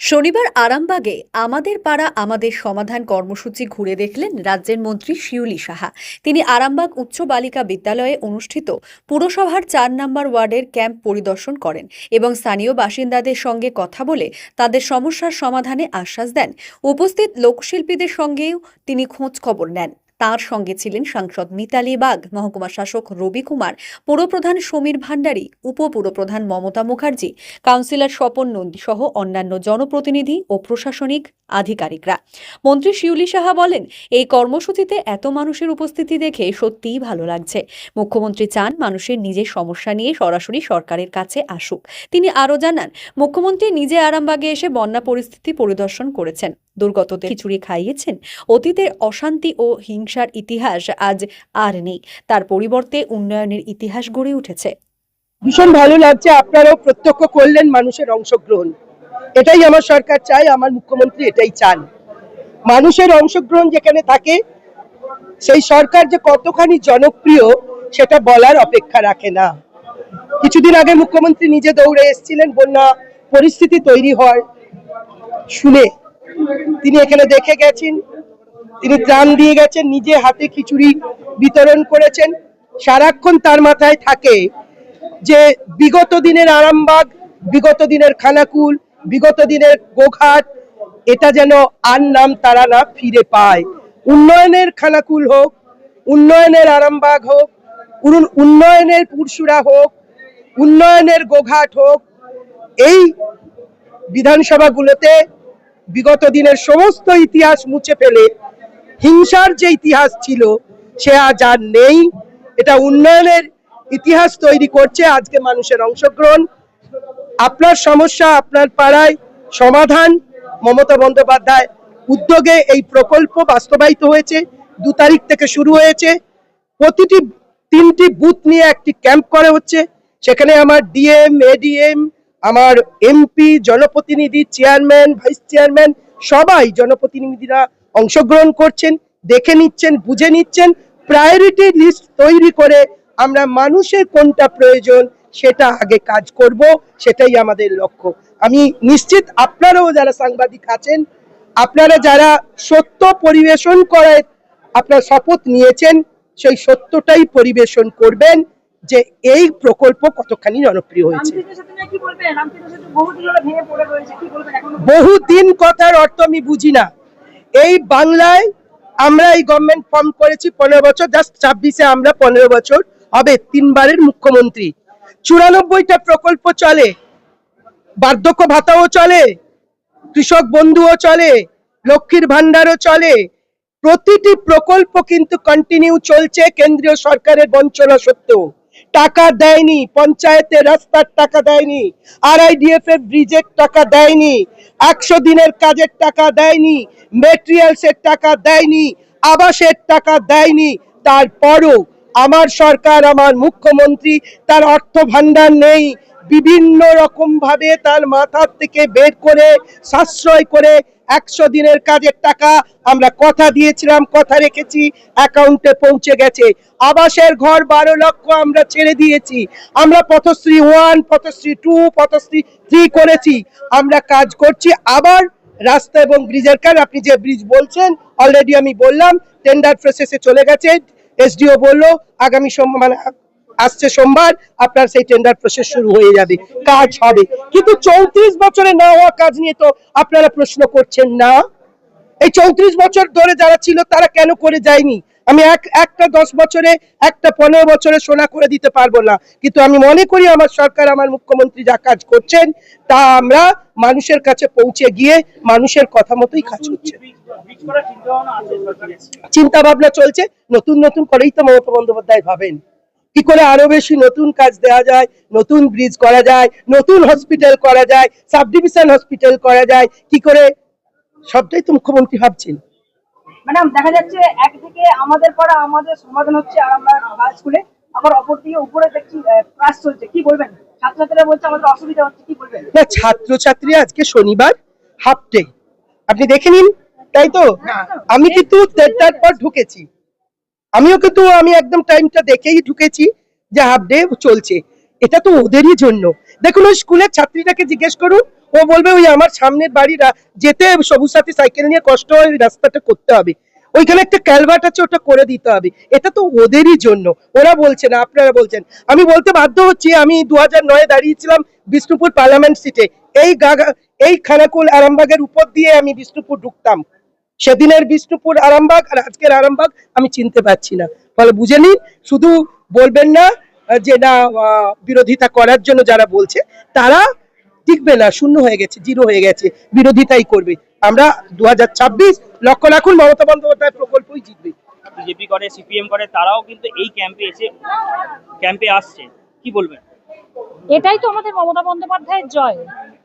শনিবার আরামবাগে আমাদের পাড়া, আমাদের সমাধান কর্মসূচি ঘুরে দেখলেন রাজ্যের মন্ত্রী শিউলি সাহা। তিনি আরামবাগ উচ্চ বালিকা বিদ্যালয়ে অনুষ্ঠিত পুরসভার চার নম্বর ওয়ার্ডের ক্যাম্প পরিদর্শন করেন এবং স্থানীয় বাসিন্দাদের সঙ্গে কথা বলে তাদের সমস্যার সমাধানে আশ্বাস দেন। উপস্থিত লোকশিল্পীদের সঙ্গেও তিনি খোঁজ খবর নেন। তার সঙ্গে ছিলেন সাংসদ মিতালি বাগ, মহকুমা শাসক রবি কুমার পুরপ্রধান সমীর ভান্ডারী উপপুরপ্রধান মমতা মুখার্জি, কাউন্সিলর স্বপন নন্দী সহ অন্যান্য জনপ্রতিনিধি ও প্রশাসনিক আধিকারিকরা। মন্ত্রী শিউলি সাহা বলেন, এই কর্মসূচিতে এত মানুষের উপস্থিতি দেখে সত্যিই ভালো লাগছে। মুখ্যমন্ত্রী চান মানুষের নিজের সমস্যা নিয়ে সরাসরি সরকারের কাছে আসুক। তিনি আরও জানান, মুখ্যমন্ত্রী নিজে আরামবাগে এসে বন্যা পরিস্থিতি পরিদর্শন করেছেন। দুর্গতদের খিচুড়ি খাইয়েছেন। অতীতের অশান্তি ও হিংসার ইতিহাস আজ আর নেই। তার পরিবর্তে উন্নয়নের ইতিহাস গড়ে উঠেছে। ভীষণ ভালো লাগছে, আপনারাও প্রত্যক্ষ করলেন মানুষের অংশগ্রহণ। এটাই আমার সরকার চায়, আমার মুখ্যমন্ত্রী এটাই চান। মানুষের অংশগ্রহণ যেখানে থাকে, সেই সরকার যে কতখানি জনপ্রিয়, সেটা বলার অপেক্ষা রাখে না। কিছুদিন আগে মুখ্যমন্ত্রী নিজে দৌড়ে এসেছিলেন, বন্যা পরিস্থিতি তৈরি হওয়ার শুনে তিনি এখানে দেখে গেছেন, তিনি ত্রাণ দিয়ে গেছেন, নিজে হাতে খিচুড়ি বিতরণ করেছেন। সারাক্ষণ তার মাথায় থাকে যে বিগত দিনের আরামবাগ, বিগত দিনের খানাকুল, বিগত দিনের গোঘাট, এটা যেন আর নাম তারা না ফিরে পায়। উন্নয়নের খানাকুল হোক, উন্নয়নের আরামবাগ হোক উন- উন্নয়নের পুরসুরা হোক, উন্নয়নের গোঘাট হোক, এই বিধানসভাগুলোতে বিগত দিনের সমস্ত ইতিহাস মুছে ফেলে, হিংসার যে ইতিহাস ছিল, সে আজ আর নেই। এটা উন্নয়নের ইতিহাস তৈরি করছে আজকে মানুষের অংশগ্রহণ। আপনার সমস্যা, আপনার পাড়ায় সমাধান, মমতা বন্দ্যোপাধ্যায় উদ্যোগে এই প্রকল্প বাস্তবায়িত হয়েছে, দু তারিখ থেকে শুরু হয়েছে। প্রতিটি তিনটি বুথ নিয়ে একটি ক্যাম্প করা হচ্ছে। সেখানে আমার ডিএম, এডিএম আমার এমপি জনপ্রতিনিধি চেয়ারম্যান ভাইস চেয়ারম্যান সবাই জনপ্রতিনিধিরা অংশগ্রহণ করছেন, দেখে নিচ্ছেন, বুঝে নিচ্ছেন প্রায়োরিটি লিস্ট তৈরি করে আমরা মানুষের কোনটা প্রয়োজন সেটা আগে কাজ করব, সেটাই আমাদের লক্ষ্য। আমি নিশ্চিত আপনারাও যারা সাংবাদিক আছেন, আপনারা যারা সত্য পরিবেশন করার আপনার শপথ নিয়েছেন, সেই সত্যটাই পরিবেশন করবেন। যে এই প্রকল্প কতখানি জনপ্রিয় হয়েছে। বহুদিন কথার অর্থ আমি বুঝি না। এই বাংলায় আমরা এই গভর্নমেন্ট ফর্ম করেছি পনেরো বছর জাস্ট ছাব্বিশে আমরা পনেরো বছর হবে তিনবারের মুখ্যমন্ত্রী। চুরানব্বইটা প্রকল্প চলে বার্ধক্য ভাতাও চলে কৃষক বন্ধুও চলে লক্ষ্মীর ভান্ডারও চলে। প্রতিটি প্রকল্প কিন্তু কন্টিনিউ চলছে কেন্দ্রীয় সরকারের বঞ্চনা সত্ত্বেও। টাকা দেয়নি, পঞ্চায়েতে রাস্তার টাকা দেয়নি আরআইডিএফ এর ব্রিজের টাকা দেয়নি, একশো দিনের কাজের টাকা দেয়নি মেটেরিয়ালসের টাকা দেয়নি, আবাসের টাকা দেয়নি, তারপরও আমার সরকার, আমার মুখ্যমন্ত্রী, তার অর্থ ভান্ডার নেই। বিভিন্ন রকম ভাবে তার মাথার থেকে বের করে, সাশ্রয় করে একশো দিনের কাজের টাকা আমরা কথা দিয়েছিলাম, কথা রেখেছি, অ্যাকাউন্টে পৌঁছে গেছে। আবাসের ঘর বারো লক্ষ আমরা ছেড়ে দিয়েছি। আমরা Pathashri one, Pathashri two, Pathashri three করেছি। আমরা কাজ করছি আবার রাস্তা এবং ব্রিজের কাজ আপনি যে ব্রিজ বলছেন অলরেডি আমি বললাম টেন্ডার প্রসেসে চলে গেছে। এসডিও বলল, আগামী মানে আসছে সোমবার, আপনার সেই টেন্ডার প্রসেস শুরু হয়ে যাবে, কাজ হবে। কিন্তু চৌত্রিশ বছরে না হওয়া কাজ নিয়ে তো আপনারা প্রশ্ন করছেন না। এই চৌত্রিশ বছর ধরে যারা ছিল, তারা কেন করে যায়নি? আমি এক, একটা দশ বছরে, একটা পনেরো বছরে সোনা করে দিতে পারব না। কিন্তু আমি মনে করি, আমার সরকার, আমার মুখ্যমন্ত্রী যা কাজ করছেন, তা আমরা মানুষের কাছে পৌঁছে গিয়ে মানুষের কথা মতোই কাজ হচ্ছে চিন্তা ভাবনা চলছে নতুন নতুন করেই তো মমতা বন্দ্যোপাধ্যায় ভাবেন। কি করে আরও বেশি নতুন কাজ দেওয়া যায় নতুন ব্রিজ করা যায় নতুন হসপিটাল করা যায় সাব ডিভিশন হসপিটাল করা যায় কি করে? সবটাই তো মুখ্যমন্ত্রী ভাবছেন। ম্যাডাম দেখা যাচ্ছে একদিকে আমাদের পাড়া আমাদের সমাধান হচ্ছে আর আমরা স্কুলে আবার অপর দিকে উপরে দেখছি ক্লাস চলছে। কি বলবেন? ছাত্রছাত্রীরা বলছে আমাদের অসুবিধা হচ্ছে কি বলবেন? না ছাত্রছাত্রী আজকে শনিবার হাফ ডে আপনি দেখে নিন তাই তো? আমি কিন্তু দেড়টার পর ঢুকেছি। আমিও কিন্তু আমি একদম টাইমটা দেখেই ঢুকেছি যে হাফ ডে চলছে। এটা তো ওদেরই জন্য। দেখুন ওই স্কুলের ছাত্রীটাকে জিজ্ঞেস করুন ও বলবে ওই আমার সামনের বাড়িরা যেতে সবুজ সাথী সাইকেল নিয়ে কষ্ট হয় ওই রাস্তাটা করতে হবে। ওইখানে একটা ক্যালভার্ট আছে ওটা করে দিতে হবে। এটা তো ওদেরই জন্য। ওরা বলছে না আপনারা বলছেন। আমি বলতে বাধ্য হচ্ছি আমি দু হাজার নয়ে দাঁড়িয়েছিলাম বিষ্ণুপুর পার্লামেন্ট সিটে এই গাগা এই খানাকুল আরামবাগের উপর দিয়ে আমি বিষ্ণুপুর ঢুকতাম। সেদিনের বিষ্ণুপুর আরামবাগ আর আজকের আরামবাগ আমি চিনতে পারছি না। ফলে বুঝে নিন শুধু বলবেন না যে না বিরোধিতা করার জন্য যারা বলছে তারা টিকবে না শূন্য হয়ে গেছে জিরো হয়ে গেছে বিরোধিতাই করবে। আমরা দু লক্ষ্য রাখুন মমতা বন্দ্যোপাধ্যায় প্রকল্পই জিতবে। বিজেপি করে সিপিএম করে তারাও কিন্তু এই ক্যাম্পে এসে ক্যাম্পে আসছে। কি বলবেন? এটাই তো আমাদের মমতা বন্দ্যোপাধ্যায়ের জয়।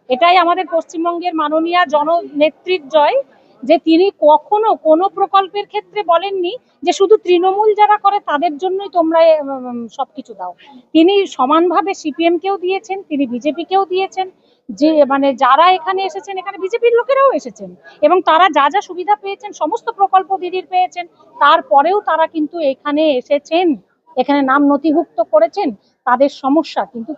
এটাই আমাদের পশ্চিমবঙ্গের মাননীয়া জননেত্রীর জয়। যে তিনি কখনো কোনো প্রকল্পের ক্ষেত্রে বলেননি যে শুধু তৃণমূল যারা করে তাদের জন্যই তোমরা সবকিছু দাও। তিনি সমানভাবে সিপিএম কেও দিয়েছেন, তিনি বিজেপিকেও দিয়েছেন, যে মানে যারা এখানে এসেছেন, এখানে বিজেপির লোকেরাও এসেছেন এবং তারা যা যা সুবিধা পেয়েছেন, সমস্ত প্রকল্প দিদির পেয়েছেন, তারপরেও তারা কিন্তু এখানে এসেছেন, এখানে নাম নথিভুক্ত করেছেন, তাদের সমস্যা। কিন্তু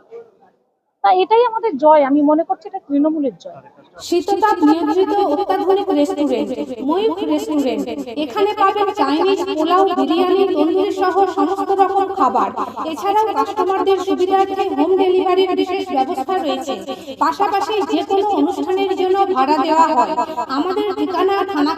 তা এটাই আমাদের জয়। আমি মনে করছি এটা তৃণমূলের জয়। শীততাপ নিয়ন্ত্রিত অত্যাধুনিক রেস্টুরেন্ট ময়ূখ রেস্টুরেন্ট এখানে পাবেন চাইনিজ পোলাও বিরিয়ানি তন্দুরি সহ সমস্ত রকম খাবার। এছাড়াও কাস্টমারদের সুবিধার্থে হোম ডেলিভারির বিশেষ ব্যবস্থা রয়েছে। পাশাপাশি যে কোনো অনুষ্ঠানের জন্য ভাড়া দেওয়া হয়। আমাদের ঠিকানা